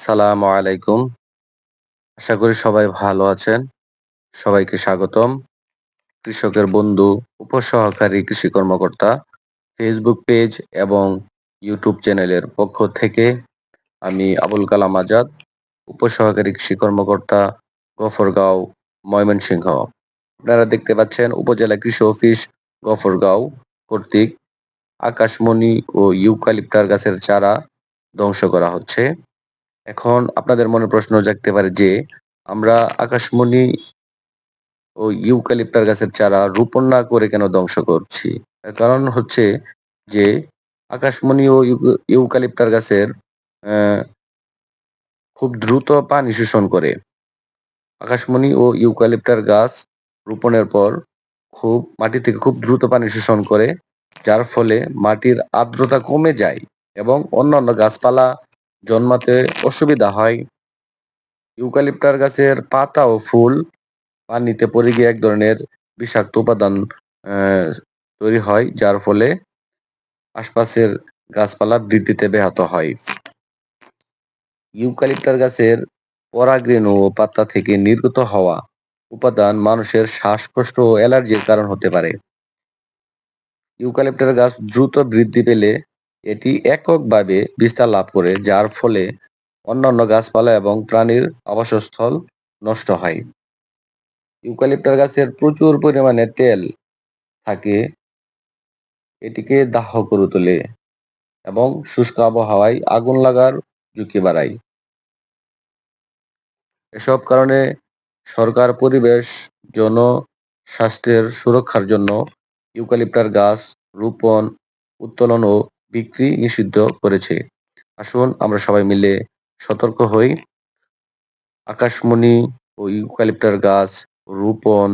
সালামু আলাইকুম। আশা করি সবাই ভালো আছেন। সবাইকে স্বাগতম। কৃষকের বন্ধু, উপসহকারী কৃষি কর্মকর্তা ফেসবুক পেজ এবং ইউটিউব চ্যানেলের পক্ষ থেকে আমি আবুল কালাম আজাদ, উপসহকারী কৃষি কর্মকর্তা, গফরগাঁও, ময়মনসিংহ। আপনারা দেখতে পাচ্ছেন উপজেলা কৃষি অফিস গফরগাঁও কর্তৃক আকাশমণি ও ইউকালিপ্টার গাছের চারা ধ্বংস করা হচ্ছে। এখন আপনাদের মনে প্রশ্ন জাগতে পারে যে, আমরা আকাশমণি ও ইউক্যালিপ্টার গাছের চারা রোপণ না করে কেন ধ্বংস করছি? এর কারণ হচ্ছে যে, আকাশমণি ও ইউক্যালিপ্টার গাছের খুব দ্রুত পানি শোষণ করে। আকাশমণি ও ইউক্যালিপ্টার গাছ রোপণের পর খুব, মাটি থেকে খুব দ্রুত পানি শোষণ করে, যার ফলে মাটির আর্দ্রতা কমে যায় এবং অন্যান্য গাছপালা জন্মাতে অসুবিধা হয়। ইউক্যালিপ্টার গাছের পাতা ও ফুল পানিতে পড়ে গিয়ে এক ধরনের বিষাক্ত উপাদান তৈরি হয়, যার ফলে আশপাশের গাছপালা বৃদ্ধিতে ব্যাহত হয়। ইউক্যালিপ্টার গাছের পরাগরেণু ও পাতা থেকে নির্গত হওয়া উপাদান মানুষের শ্বাসকষ্ট ও অ্যালার্জির কারণ হতে পারে। ইউক্যালিপ্টার গাছ দ্রুত বৃদ্ধি পেলে এটি এককভাবে বিস্তার লাভ করে, যার ফলে অন্যান্য গাছপালা এবং প্রাণীর আবাসস্থল নষ্ট হয়। ইউক্যালিপ্টার গাছের প্রচুর পরিমাণে তেল থাকে, এটিকে দাহ করে তোলে এবং শুষ্ক আবহাওয়ায় আগুন লাগার ঝুঁকি বাড়ায়। এসব কারণে সরকার পরিবেশ, জন স্বাস্থ্যের সুরক্ষার জন্য ইউক্যালিপ্টার গাছ রোপণ, উত্তোলন ও বিক্রি নিষিদ্ধ করেছে। আসুন আমরা সবাই মিলে সতর্ক হই। আকাশমণি ও ইউক্যালিপ্টার গাছ, রোপণ,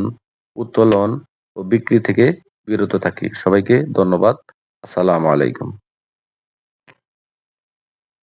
উত্তোলন ও বিক্রি থেকে বিরত থাকি। সবাইকে ধন্যবাদ। আসসালামু আলাইকুম।